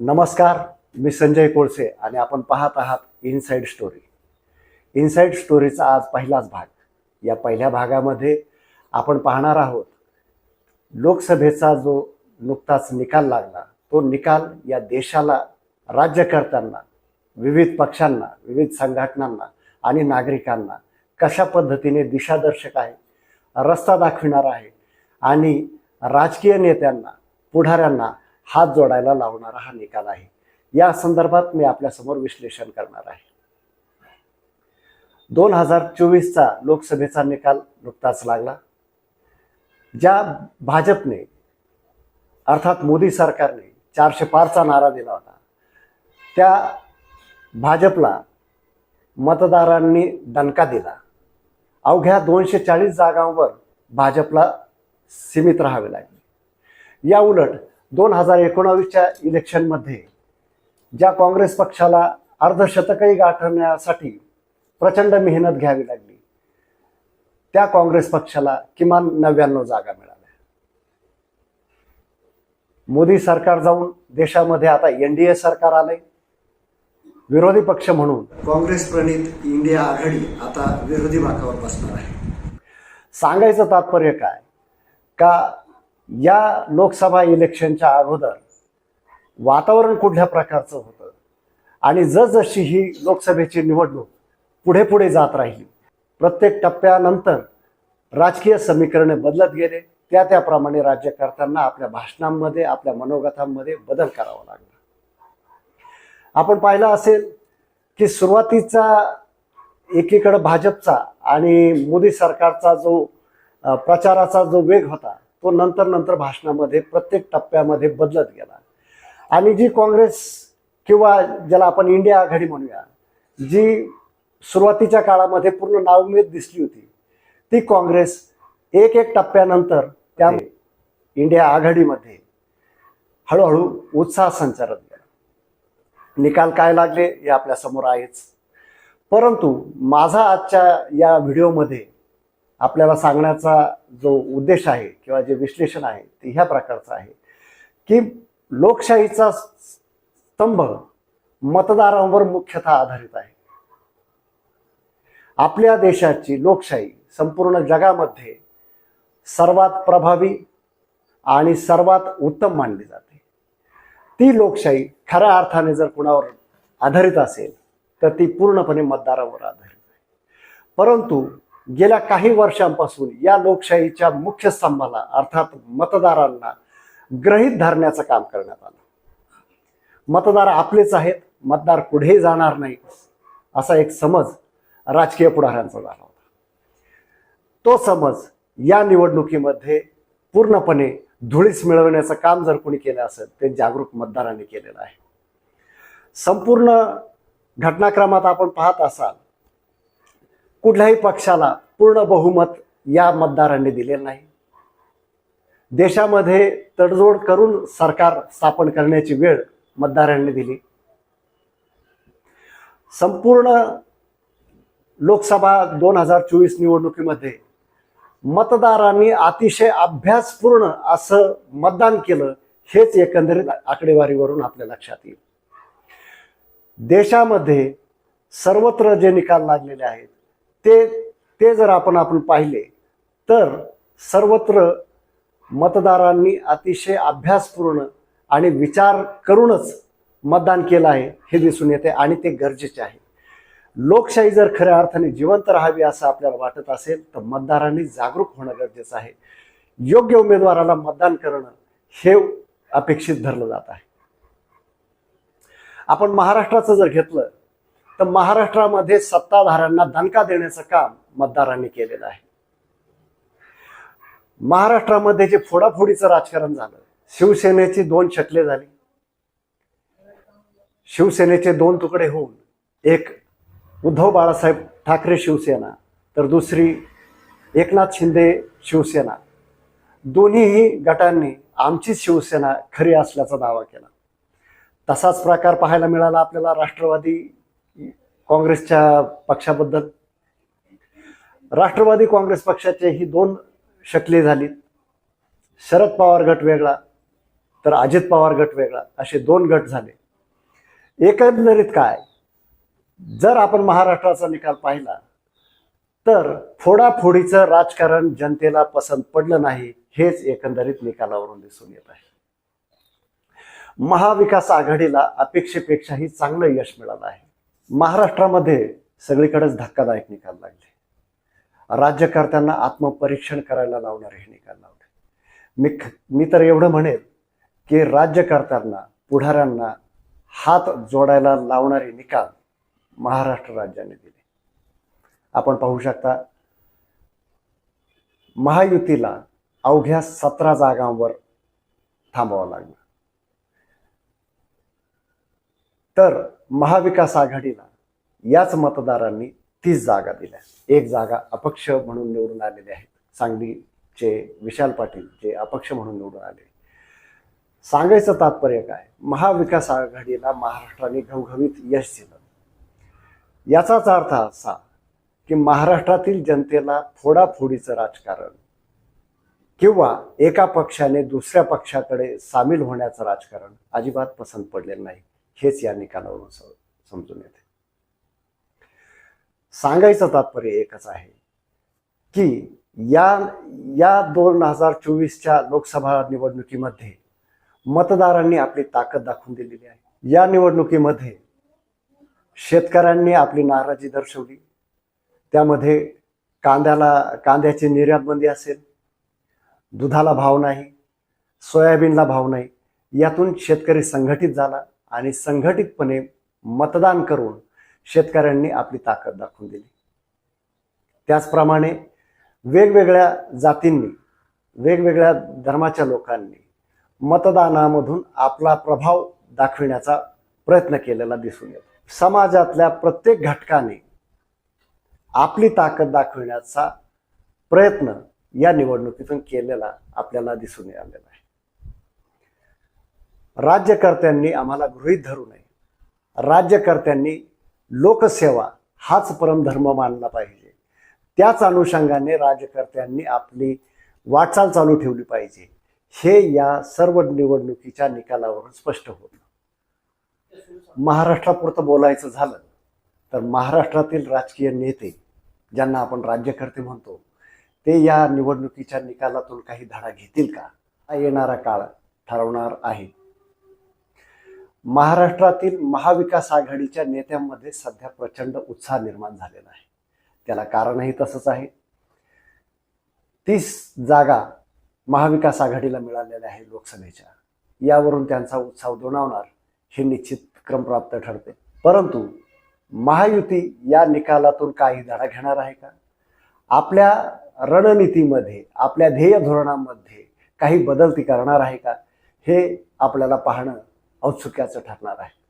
नमस्कार मी संजय कोळसे आणि आपण पाहत आहात इनसाईड स्टोरी इनसाईड स्टोरीचा आज पहिलाच भाग. या पहिल्या भागामध्ये आपण पाहणार आहोत लोकसभेचा जो नुकताच निकाल लागला तो निकाल या देशाला राज्यकर्त्यांना विविध पक्षांना विविध संघटनांना आणि नागरिकांना कशा पद्धतीने दिशादर्शक आहे रस्ता दाखविणार आहे आणि राजकीय नेत्यांना पुढाऱ्यांना हात जोडायला लावणारा हा निकाल आहे. या संदर्भात मी आपल्यासमोर विश्लेषण करणार आहे. दोन हजार चोवीसचा लोकसभेचा निकाल नुकताच लागला. ज्या भाजपने अर्थात मोदी सरकारने चारशे पारचा नारा दिला होता त्या भाजपला मतदारांनी दणका दिला. अवघ्या दोनशे चाळीस जागांवर भाजपला सीमित राहावे लागले. या उलट दोन हजार एकोणावीसच्या इलेक्शनमध्ये ज्या काँग्रेस पक्षाला अर्धशतकही गाठण्यासाठी प्रचंड मेहनत घ्यावी लागली त्या काँग्रेस पक्षाला किमान नव्याण्णव जागा मिळाल्या. मोदी सरकार जाऊन देशामध्ये आता एन डी ए सरकार आलंय. विरोधी पक्ष म्हणून काँग्रेस प्रणित इंडिया आघाडी आता विरोधी बाकावर बसणार आहे. सांगायचं तात्पर्य काय? का या लोकसभा इलेक्शनच्या अगोदर वातावरण कुठल्या प्रकारचं होतं? आणि जसजशी ही लोकसभेची निवडणूक पुढे पुढे जात राहिली प्रत्येक टप्प्यानंतर राजकीय समीकरणे बदलत गेले त्या त्याप्रमाणे राज्यकर्त्यांना आपल्या भाषणांमध्ये आपल्या मनोगतांमध्ये बदल करावा लागला. आपण पाहिलं असेल की सुरुवातीचा एकीकडं भाजपचा आणि मोदी सरकारचा जो प्रचाराचा जो वेग होता तो नंतर नंतर भाषणामध्ये प्रत्येक टप्प्यामध्ये बदलत गेला. आणि जी काँग्रेस किंवा ज्याला आपण इंडिया आघाडी म्हणूया जी सुरुवातीच्या काळामध्ये पूर्ण नावमेद दिसली होती ती काँग्रेस एक एक टप्प्यानंतर त्या इंडिया आघाडीमध्ये हळूहळू उत्साह संचारत गेला. निकाल काय लागले हे आपल्यासमोर आहेच. परंतु माझा आजच्या या व्हिडिओमध्ये आपल्याला सांगण्याचा जो उद्देश आहे किंवा जे विश्लेषण आहे ते ह्या प्रकारचं आहे. की लोकशाहीचा स्तंभ मतदारांवर मुख्यतः आधारित आहे. आपल्या देशाची लोकशाही संपूर्ण जगामध्ये सर्वात प्रभावी आणि सर्वात उत्तम मानली जाते. ती लोकशाही खऱ्या अर्थाने जर कुणावर आधारित असेल तर ती पूर्णपणे मतदारावर आधारित आहे. परंतु गेल्या काही वर्षांपासून या लोकशाहीच्या मुख्य स्तंभाला अर्थात मतदारांना ग्रहित धरण्याचं काम करण्यात आलं. मतदार आपलेच आहेत मतदार पुढे जाणार नाही असा एक समज राजकीय पुढाऱ्यांचा झाला होता. तो समज या निवडणुकीमध्ये पूर्णपणे धुळीस मिळवण्याचं काम जर कोणी केलं असेल ते जागरूक मतदारांनी केलेलं आहे. संपूर्ण घटनाक्रमात आपण पाहत असाल कुठल्याही पक्षाला पूर्ण बहुमत या मतदारांनी दिलेलं नाही. देशामध्ये तडजोड करून सरकार स्थापन करण्याची वेळ मतदारांनी दिली. संपूर्ण लोकसभा दोन हजार चोवीस निवडणुकीमध्ये मतदारांनी अतिशय अभ्यासपूर्ण असं मतदान केलं हेच एकंदरीत आकडेवारीवरून आपल्या लक्षात येईल. देशामध्ये सर्वत्र जे निकाल लागलेले आहेत ते ते जर आपण आपण पाहिले तर सर्वत्र मतदारांनी अतिशय अभ्यासपूर्ण आणि विचार करूनच मतदान केलं आहे हे दिसून येते आणि ते गरजेचे आहे. लोकशाही जर खऱ्या अर्थाने जिवंत राहावी असं आपल्याला वाटत असेल तर मतदारांनी जागरूक होणं गरजेचं आहे. योग्य उमेदवाराला मतदान करणं हे अपेक्षित धरलं जात आहे. आपण महाराष्ट्राचं जर घेतलं तर महाराष्ट्रामध्ये सत्ताधाऱ्यांना दणका देण्याचं काम मतदारांनी केलेलं आहे. महाराष्ट्रामध्ये जे फोडाफोडीचं राजकारण झालं शिवसेनेची दोन शकले झाली. शिवसेनेचे दोन तुकडे होऊन एक उद्धव बाळासाहेब ठाकरे शिवसेना तर दुसरी एकनाथ शिंदे शिवसेना. दोन्हीही गटांनी आमचीच शिवसेना खरी असल्याचा दावा केला. तसाच प्रकार पाहायला मिळाला आपल्याला राष्ट्रवादी काँग्रेसच्या पक्षाबद्दल. राष्ट्रवादी काँग्रेस पक्षाचे ही दोन शकले झाली शरद पवार गट वेगळा तर अजित पवार गट वेगळा असे दोन गट झाले. एकंदरीत काय? जर आपण महाराष्ट्राचा निकाल पाहिला तर फोडाफोडीचं राजकारण जनतेला पसंत पडलं नाही हेच एकंदरीत निकालावरून दिसून येत आहे. महाविकास आघाडीला अपेक्षेपेक्षाही चांगलं यश मिळालं आहे. महाराष्ट्रामध्ये सगळीकडेच धक्कादायक निकाल लागले. राज्यकर्त्यांना आत्मपरीक्षण करायला लावणारे हे निकाल लावले. मी मी तर एवढं म्हणेल की राज्यकर्त्यांना पुढाऱ्यांना हात जोडायला लावणारे निकाल महाराष्ट्र राज्याने दिले. आपण पाहू शकता महायुतीला अवघ्या सतरा जागांवर थांबावं लागलं. तर महाविकास आघाडीला याच मतदारांनी तीस जागा दिल्या. एक जागा अपक्ष म्हणून निवडून आलेले आहेत सांगलीचे विशाल पाटील जे अपक्ष म्हणून निवडून आले. सांगायचं तात्पर्य काय? महाविकास आघाडीला महाराष्ट्राने घवघवीत यश दिलं. याचाच अर्थ असा की महाराष्ट्रातील जनतेला फोडाफोडीचं राजकारण किंवा एका पक्षाने दुसऱ्या पक्षाकडे सामील होण्याचं राजकारण अजिबात पसंत पडलेलं नाही. हेच या निकालावरून समजून येते. सांगायचं तात्पर्य एकच आहे की या या दोन हजार चोवीसच्या लोकसभा निवडणुकीमध्ये मतदारांनी आपली ताकद दाखवून दिलेली आहे. या निवडणुकीमध्ये शेतकऱ्यांनी आपली नाराजी दर्शवली. त्यामध्ये कांद्याला कांद्याची निर्यातबंदी असेल दुधाला भाव नाही सोयाबीनला भाव नाही यातून शेतकरी संघटित झाला. आणि संघटितपणे मतदान करून शेतकऱ्यांनी आपली ताकद दाखवून दिली. त्याचप्रमाणे वेगवेगळ्या जातींनी वेगवेगळ्या धर्माच्या लोकांनी मतदानामधून आपला प्रभाव दाखविण्याचा प्रयत्न केलेला दिसून येतो. समाजातल्या प्रत्येक घटकाने आपली ताकद दाखविण्याचा प्रयत्न या निवडणुकीतून केलेला आपल्याला दिसून आलेला आहे. राज्यकर्त्यांनी आम्हाला गृहीत धरू नये. राज्यकर्त्यांनी लोकसेवा हाच परमधर्म मानला पाहिजे. त्याच अनुषंगाने राज्यकर्त्यांनी आपली वाटचाल चालू ठेवली पाहिजे. हे या सर्व निवडणुकीच्या निकालावरून स्पष्ट होतं. महाराष्ट्रापुरतं बोलायचं झालं तर महाराष्ट्रातील राजकीय नेते ज्यांना आपण राज्यकर्ते म्हणतो ते या निवडणुकीच्या निकालातून काही धडा घेतील का? हा येणारा काळ ठरवणार आहे. महाराष्ट्रातील महाविकास आघाडीच्या नेत्यांमध्ये सध्या प्रचंड उत्साह निर्माण झालेला आहे. त्याला कारणही तसंच आहे. तीस जागा महाविकास आघाडीला मिळालेल्या आहे लोकसभेच्या. यावरून त्यांचा उत्साह दोणावणार हे निश्चित क्रमप्राप्त ठरते. परंतु महायुती या निकालातून काही धडा घेणार आहे का? आपल्या रणनीतीमध्ये आपल्या ध्येय धोरणामध्ये काही बदल ती करणार आहे का? हे आपल्याला पाहणं औत्सुक्याचं ठरणार आहे.